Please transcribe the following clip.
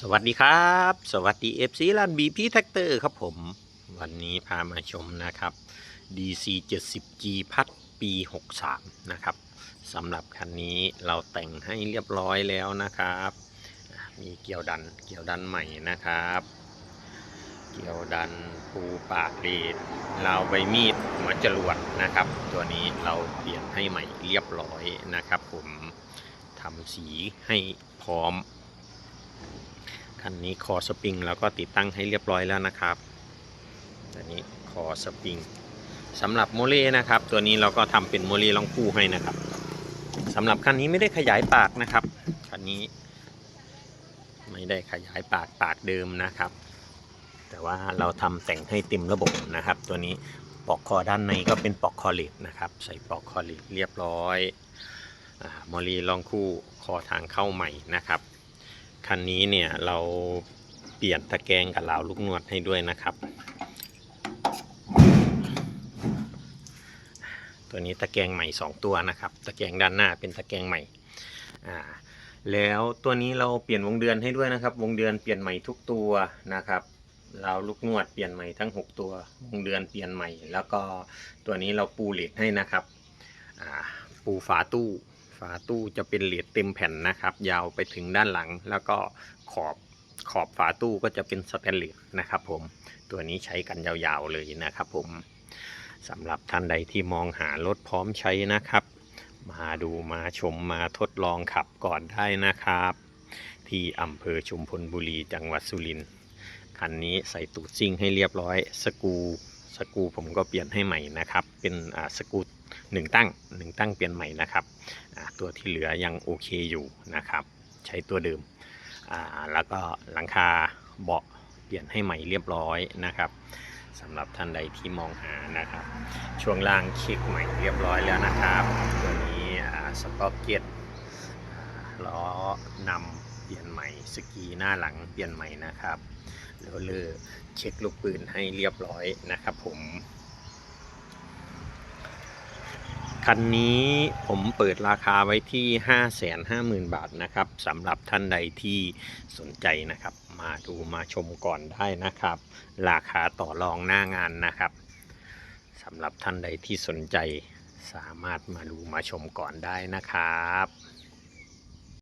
สวัสดีครับ สวัสดี FC ร้านบีพีแท็กเตอร์ครับผม วันนี้พามาชมนะครับ DC 70G พัดปี 63 นะครับสำหรับคันนี้เราแต่งให้เรียบร้อยแล้วนะครับ มีเกี่ยวดันเกี่ยวดันใหม่นะครับ เกี่ยวดันปูปากเลดราวใบมีดหัวจรวดนะครับ ตัวนี้เราเปลี่ยนให้ใหม่เรียบร้อยนะครับ ผมทำสีให้พร้อม คันนี้คอสปริงเราก็ติดตั้งให้เรียบร้อยแล้วนะครับอันนี้คอสปริงสำหรับโมเลนะครับ ตัวนี้เราก็ทำเป็นโมเลลองคู่ให้นะครับสำหรับคันนี้ไม่ได้ขยายปากนะครับคันนี้ ไม่ได้ขยายปากปากเดิมนะครับ แต่ว่าเราทำแต่งให้เต็มระบบนะครับ ตัวนี้ปลอกคอด้านในก็เป็นปลอกคอเหล็กนะครับ ใส่ปลอกคอเหล็กเรียบร้อยอโมลีลองคู่คอทางเข้าใหม่นะครับ คันนี้เนี่ยเราเปลี่ยนตะแกรงกับเหลาลูกนวดให้ด้วยนะครับ ตัวนี้ตะแกรงใหม่ 2 ตัวนะครับ ตะแกรงด้านหน้าเป็นตะแกรงใหม่อ่าแล้วตัวนี้เราเปลี่ยนวงเดือนให้ด้วยนะครับ วงเดือนเปลี่ยนใหม่ทุกตัวนะครับเราลูกนวดเปลี่ยนใหม่ทั้ง 6 ตัว วงเดือนเปลี่ยนใหม่ แล้วก็ตัวนี้เราปูเหล็กให้นะครับอ่าปูฝาตู้าตู้จะเป็นเหล็กเต็มแผ่นนะครับ ยาวไปถึงด้านหลัง แล้วก็ขอบขอบฝาตู้ก็จะเป็นสแตนเลสนะครับ ผมตัวนี้ใช้กันยาวๆเลยนะครับ ผมสำหรับท่านใดที่มองหารถพร้อมใช้นะครับ มาดูมาชมมาทดลองขับก่อนได้นะครับ ที่อำเภอชุมพลบุรีจังหวัดสุรินทร์คันนี้ใส่ตูดซิ่งให้เรียบร้อยสกู สกูผมก็เปลี่ยนให้ใหม่นะครับ เป็นสกูหนึ่งตั้งหนึ่งตั้งเปลี่ยนใหม่นะครับตัวที่เหลือยังโอเคอยู่นะครับ ใช้ตัวเดิมแล้วก็หลังคาเบาะเปลี่ยนให้ใหม่เรียบร้อยนะครับสำหรับท่านใดที่มองหานะครับ ช่วงล่างเช็คใหม่เรียบร้อยแล้วนะครับ ตัวนี้สป็อกเก็ตล้อนำเปลี่ยนใหม่สกีหน้าหลังเปลี่ยนใหม่นะครับ แล้วเลอเช็คลูกปืนให้เรียบร้อยนะครับผม คันนี้ผมเปิดราคาไว้ที่ 550,000 บาทนะครับสำหรับท่านใดที่สนใจนะครับ มาดูมาชมก่อนได้นะครับ ราคาต่อรองหน้างานนะครับสำหรับท่านใดที่สนใจสามารถมาดูมาชมก่อนได้นะครับ